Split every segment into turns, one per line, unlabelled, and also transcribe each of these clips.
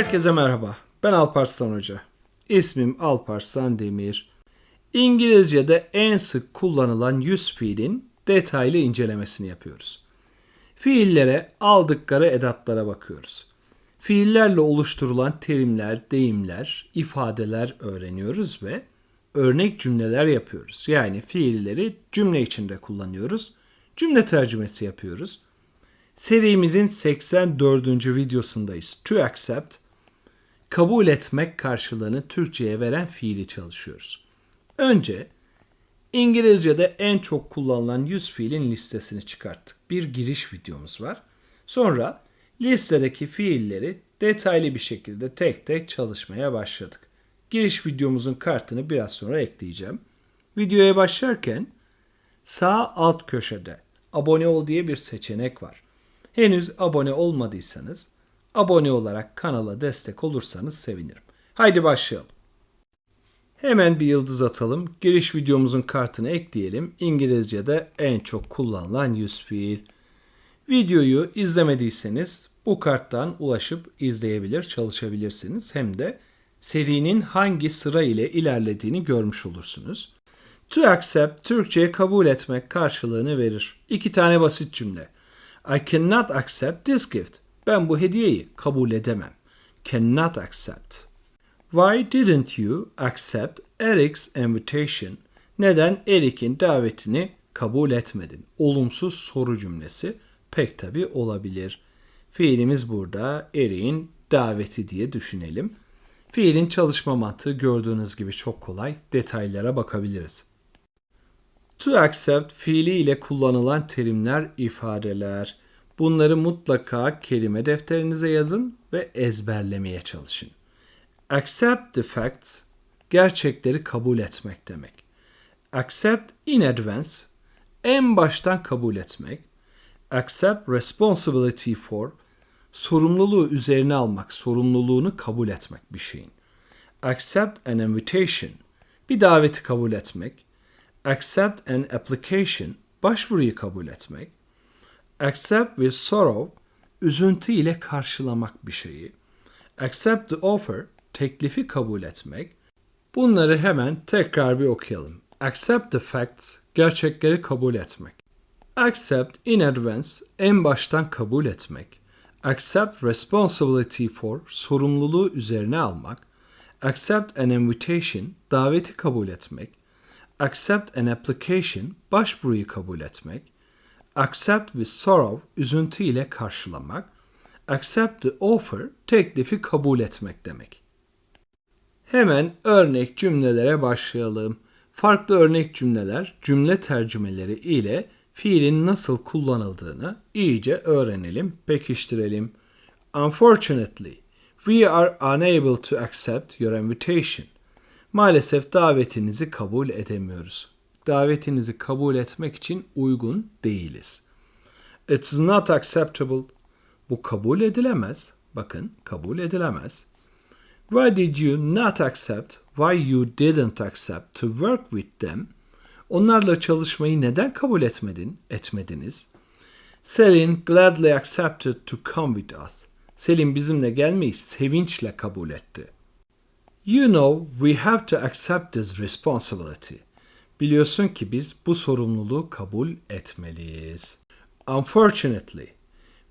Herkese merhaba. Ben Alparslan Hoca. İsmim Alparslan Demir. İngilizce'de en sık kullanılan yüz fiilin detaylı incelemesini yapıyoruz. Fiillere aldıkları edatlara bakıyoruz. Fiillerle oluşturulan terimler, deyimler, ifadeler öğreniyoruz ve örnek cümleler yapıyoruz. Yani fiilleri cümle içinde kullanıyoruz. Cümle tercümesi yapıyoruz. Serimizin 84. videosundayız. To accept, kabul etmek karşılığını Türkçe'ye veren fiili çalışıyoruz. Önce İngilizce'de en çok kullanılan 100 fiilin listesini çıkarttık. Bir giriş videomuz var. Sonra listedeki fiilleri detaylı bir şekilde tek tek çalışmaya başladık. Giriş videomuzun kartını biraz sonra ekleyeceğim. Videoya başlarken sağ alt köşede abone ol diye bir seçenek var. Henüz abone olmadıysanız abone olarak kanala destek olursanız sevinirim. Haydi başlayalım. Hemen bir yıldız atalım. Giriş videomuzun kartını ekleyelim. İngilizce'de en çok kullanılan yüz fiil. Videoyu izlemediyseniz bu karttan ulaşıp izleyebilir, çalışabilirsiniz. Hem de serinin hangi sıra ile ilerlediğini görmüş olursunuz. To accept, Türkçe'ye kabul etmek karşılığını verir. İki tane basit cümle. I cannot accept this gift. Ben bu hediyeyi kabul edemem. Cannot accept. Why didn't you accept Eric's invitation? Neden Eric'in davetini kabul etmedin? Olumsuz soru cümlesi pek tabi olabilir. Fiilimiz burada Eric'in daveti diye düşünelim. Fiilin çalışma mantığı gördüğünüz gibi çok kolay. Detaylara bakabiliriz. To accept fiili ile kullanılan terimler, ifadeler. Bunları mutlaka kelime defterinize yazın ve ezberlemeye çalışın. Accept the facts, gerçekleri kabul etmek demek. Accept in advance, en baştan kabul etmek. Accept responsibility for, sorumluluğu üzerine almak, sorumluluğunu kabul etmek bir şeyin. Accept an invitation, bir daveti kabul etmek. Accept an application, başvuruyu kabul etmek. Accept with sorrow, üzüntü ile karşılamak bir şeyi. Accept the offer, teklifi kabul etmek. Bunları hemen tekrar bir okuyalım. Accept the facts, gerçekleri kabul etmek. Accept in advance, en baştan kabul etmek. Accept responsibility for, sorumluluğu üzerine almak. Accept an invitation, daveti kabul etmek. Accept an application, başvuruyu kabul etmek. Accept with sorrow, üzüntü ile karşılamak. Accept the offer, teklifi kabul etmek demek. Hemen örnek cümlelere başlayalım. Farklı örnek cümleler, cümle tercümeleri ile fiilin nasıl kullanıldığını iyice öğrenelim, pekiştirelim. Unfortunately, we are unable to accept your invitation. Maalesef davetinizi kabul edemiyoruz. Davetinizi kabul etmek için uygun değiliz. It's not acceptable. Bu kabul edilemez. Bakın kabul edilemez. Why did you not accept? Why you didn't accept to work with them? Onlarla çalışmayı neden kabul etmedin? Etmediniz. Selin gladly accepted to come with us. Selin bizimle gelmeyi sevinçle kabul etti. You know we have to accept this responsibility. Biliyorsun ki biz bu sorumluluğu kabul etmeliyiz. Unfortunately,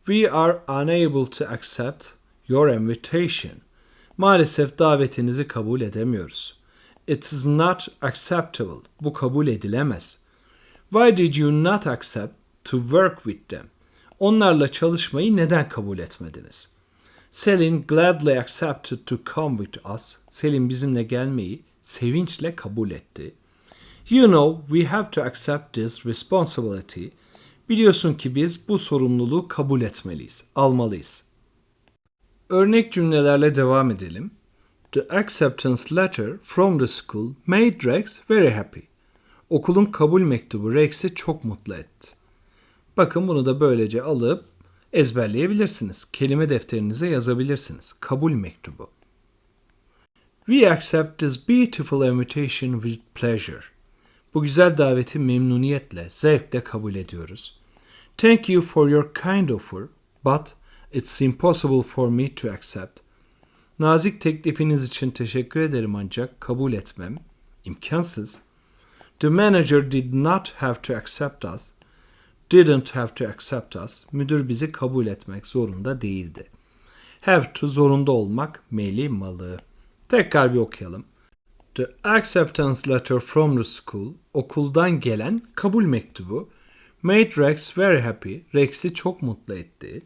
we are unable to accept your invitation. Maalesef davetinizi kabul edemiyoruz. It is not acceptable. Bu kabul edilemez. Why did you not accept to work with them? Onlarla çalışmayı neden kabul etmediniz? Selin gladly accepted to come with us. Selin bizimle gelmeyi sevinçle kabul etti. You know we have to accept this responsibility. Biliyorsun ki biz bu sorumluluğu kabul etmeliyiz, almalıyız. Örnek cümlelerle devam edelim. The acceptance letter from the school made Rex very happy. Okulun kabul mektubu Rex'i çok mutlu etti. Bakın bunu da böylece alıp ezberleyebilirsiniz. Kelime defterinize yazabilirsiniz. Kabul mektubu. We accept this beautiful invitation with pleasure. Bu güzel daveti memnuniyetle, zevkle kabul ediyoruz. Thank you for your kind offer, but it's impossible for me to accept. Nazik teklifiniz için teşekkür ederim ancak kabul etmem imkansız. The manager did not have to accept us. Didn't have to accept us. Müdür bizi kabul etmek zorunda değildi. Have to zorunda olmak, meli malı. Tekrar bir okuyalım. The acceptance letter from the school, okuldan gelen kabul mektubu, made Rex very happy, Rex'i çok mutlu etti.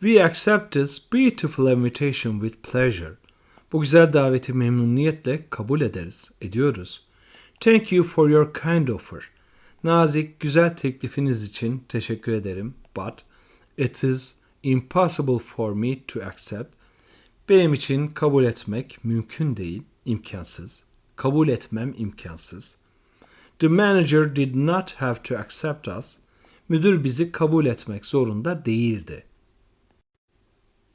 We accept this beautiful invitation with pleasure. Bu güzel daveti memnuniyetle kabul ederiz, ediyoruz. Thank you for your kind offer. Nazik, güzel teklifiniz için teşekkür ederim. But it is impossible for me to accept. Benim için kabul etmek mümkün değil, imkansız. Kabul etmem imkansız. The manager did not have to accept us. Müdür bizi kabul etmek zorunda değildi.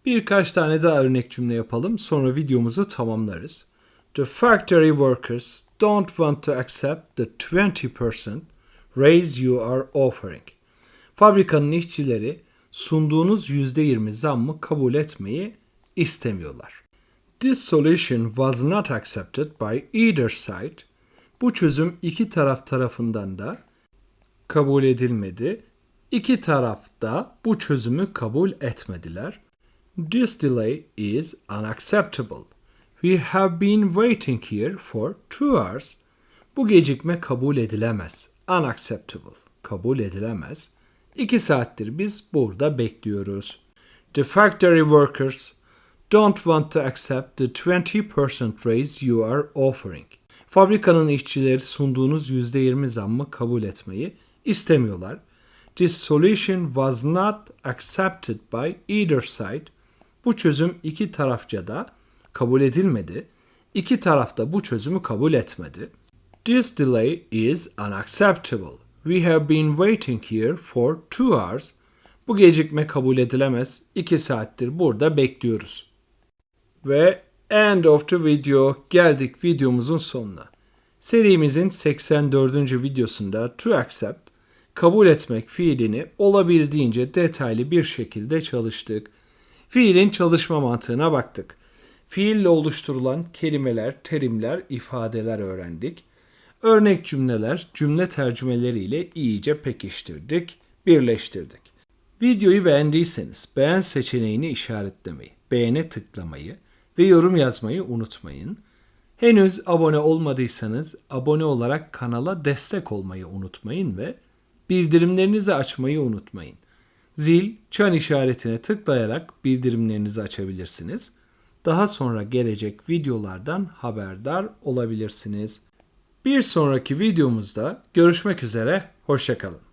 Birkaç tane daha örnek cümle yapalım sonra videomuzu tamamlarız. The factory workers don't want to accept the 20% raise you are offering. Fabrikanın işçileri sunduğunuz %20 zammı kabul etmeyi istemiyorlar. This solution was not accepted by either side. Bu çözüm iki taraf tarafından da kabul edilmedi. İki taraf da bu çözümü kabul etmediler. This delay is unacceptable. We have been waiting here for two hours. Bu gecikme kabul edilemez. Unacceptable. Kabul edilemez. İki saattir biz burada bekliyoruz. The factory workers don't want to accept the 20% raise you are offering. Fabrikanın işçileri sunduğunuz %20 zammı kabul etmeyi istemiyorlar. This solution was not accepted by either side. Bu çözüm iki tarafça da kabul edilmedi. İki taraf da bu çözümü kabul etmedi. This delay is unacceptable. We have been waiting here for two hours. Bu gecikme kabul edilemez. İki saattir burada bekliyoruz. Ve end of the video geldik videomuzun sonuna. Serimizin 84. videosunda to accept, kabul etmek fiilini olabildiğince detaylı bir şekilde çalıştık. Fiilin çalışma mantığına baktık. Fiille oluşturulan kelimeler, terimler, ifadeler öğrendik. Örnek cümleler, cümle tercümeleriyle iyice pekiştirdik, birleştirdik. Videoyu beğendiyseniz beğen seçeneğini işaretlemeyi, beğene tıklamayı ve yorum yazmayı unutmayın. Henüz abone olmadıysanız abone olarak kanala destek olmayı unutmayın ve bildirimlerinizi açmayı unutmayın. Zil, çan işaretine tıklayarak bildirimlerinizi açabilirsiniz. Daha sonra gelecek videolardan haberdar olabilirsiniz. Bir sonraki videomuzda görüşmek üzere, hoşçakalın.